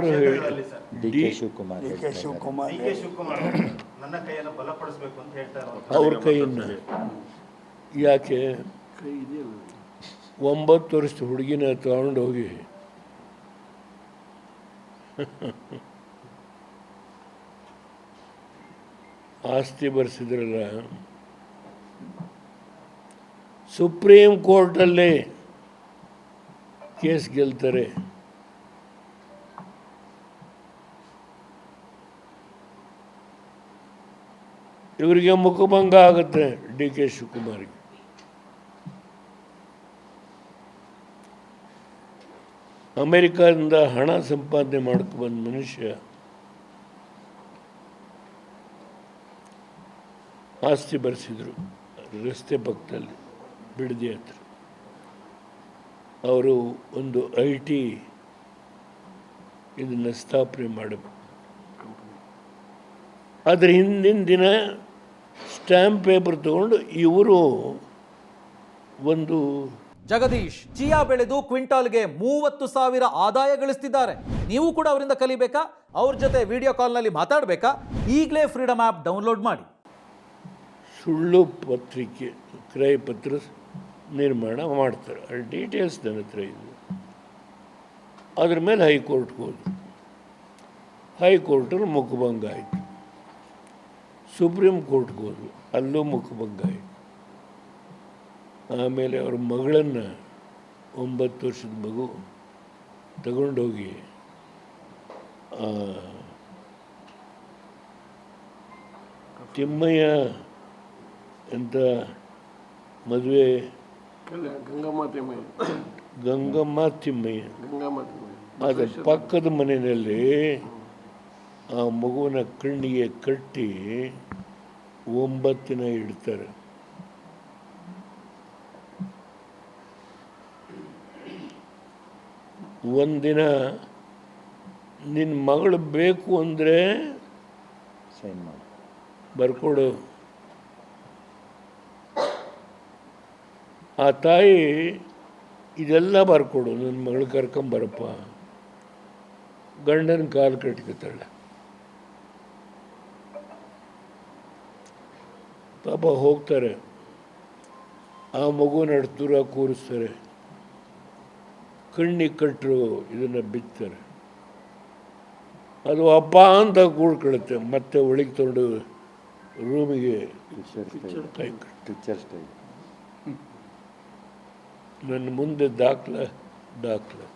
ಕ್ಷೇತ್ರಗಳಲ್ಲಿ sir. D K Shivakumar. D K Shivakumar. D K Shivakumar ನನ್ನ ಕೈಯನ್ನು ಬಲಪಡಿಸಬೇಕು ಅಂತ ಹೇಳ್ತಾ ಇರುವಂತ ಅವ್ರ ಕೈಯನ್ನು. ಯಾಕೆ? ಒಂಬತ್ತು ವರ್ಷದ ಹುಡುಗಿನ ತಗೊಂಡು ಹೋಗಿ. ಆಸ್ತಿ ಬರ್ಸಿದ್ರಲ್ಲ. ಸುಪ್ರೀಂ ಕೋರ್ಟಲ್ಲಿ ಕೇಸ್ ಗೆಲ್ತಾರೆ. ಇವರಿಗೆ ಮುಖಭಂಗ ಆಗುತ್ತೆ ಡಿ ಕೆ ಶಿವಕುಮಾರ್ಗೆ. ಅಮೆರಿಕದಿಂದ ಹಣ ಸಂಪಾದನೆ ಮಾಡ್ಕೊಬಂದ ಮನುಷ್ಯ ಆಸ್ತಿ ಬರೆಸಿದ್ರು, ರಸ್ತೆ ಪಕ್ಕದಲ್ಲಿ, ಬಿಡದಿ ಹತ್ರ. ಅವರು ಒಂದು ಐ ಟಿ ಇದನ್ನು ಸ್ಥಾಪನೆ ಮಾಡಬೇಕು. ಆದರೆ ಹಿಂದಿನ ದಿನ ಸ್ಟ್ಯಾಂಪ್ ಪೇಪರ್ ತಗೊಂಡು ಇವರು ಒಂದು ಜಗದೀಶ್ ಚಿಯಾ ಬೆಳೆದು ಕ್ವಿಂಟಾಲ್ಗೆ ಮೂವತ್ತು ಸಾವಿರ ಆದಾಯ ಗಳಿಸ್ತಿದ್ದಾರೆ. ನೀವು ಕೂಡ ಅವರಿಂದ ಕಲಿಬೇಕಾ? ಅವ್ರ ಜೊತೆ ವಿಡಿಯೋ ಕಾಲ್ನಲ್ಲಿ ಮಾತಾಡಬೇಕಾ? ಈಗಲೇ ಫ್ರೀಡಮ್ ಆ್ಯಪ್ ಡೌನ್ಲೋಡ್ ಮಾಡಿ. ಸುಳ್ಳು ಪತ್ರಿಕೆ ಕ್ರಯ ಪತ್ರ ನಿರ್ಮಾಣ ಮಾಡ್ತಾರೆ. ಆ ಡೀಟೇಲ್ಸ್ ನನ್ನ ಹತ್ರ ಇದೆ. ಅದ್ರ ಮೇಲೆ ಹೈಕೋರ್ಟ್ಗೆ ಹೋದ್ರು. ಹೈಕೋರ್ಟಲ್ಲಿ ಮುಖಭಂಗ ಆಯಿತು. ಸುಪ್ರೀಂ ಕೋರ್ಟ್ಗೆ ಹೋದ್ರು ಅಲ್ಲೂ ಮುಖಭಂಗ ಆಯಿತು ಆಮೇಲೆ ಅವ್ರ ಮಗಳನ್ನು ಒಂಬತ್ತು ವರ್ಷದ ಮಗು ತಗೊಂಡೋಗಿ ತಿಮ್ಮಯ್ಯ ಅಂತ ಮದುವೆ ಗಂಗಮ್ಮ ತಿಮ್ಮಯ್ಯ. ಗಂಗಮ್ಮ ತಿಮ್ಮಯ್ಯ. ಗಂಗಮ್ಮ ತಿಮ್ಮಯ್ಯ. ಅದರ ಪಕ್ಕದ ಮನೆಯಲ್ಲಿ ಆ ಮಗುವಿನ ಕಣ್ಣಿಗೆ ಕಟ್ಟಿ ಒಂಬತ್ತಿನ ಇಡ್ತಾರೆ. ಒಂದಿನ ನಿನ್ನ ಮಗಳು ಬೇಕು ಅಂದರೆ ಸೈನ್ ಮಾಡಿ. ಬರ್ಕೊಡು. ಆ ತಾಯಿ ಇದೆಲ್ಲ ಬರ್ಕೊಡು ನನ್ನ ಮಗಳು ಕರ್ಕೊಂಬರಪ್ಪ. ಗಂಡನ ಕಾಲು ಕಟ್ಕೊತಾಳೆ. ಪಾಪ ಹೋಗ್ತಾರೆ. ಆ ಮಗುನ ದೂರ ಕೂರಿಸ್ತಾರೆ. ಕಣ್ಣಿಗೆ ಕಟ್ಟರು ಇದನ್ನು ಬಿತ್ತಾರೆ. ಅದು ಹಬ್ಬ ಅಂತ ಕೂಡ್ಕೊಳ್ಳುತ್ತೆ ಮತ್ತೆ ಒಳಗೆ ತೊಗೊಂಡು ರೂಮಿಗೆ ನನ್ನ ಮುಂದೆ ದಾಖಲೆ ದಾಖಲೆ.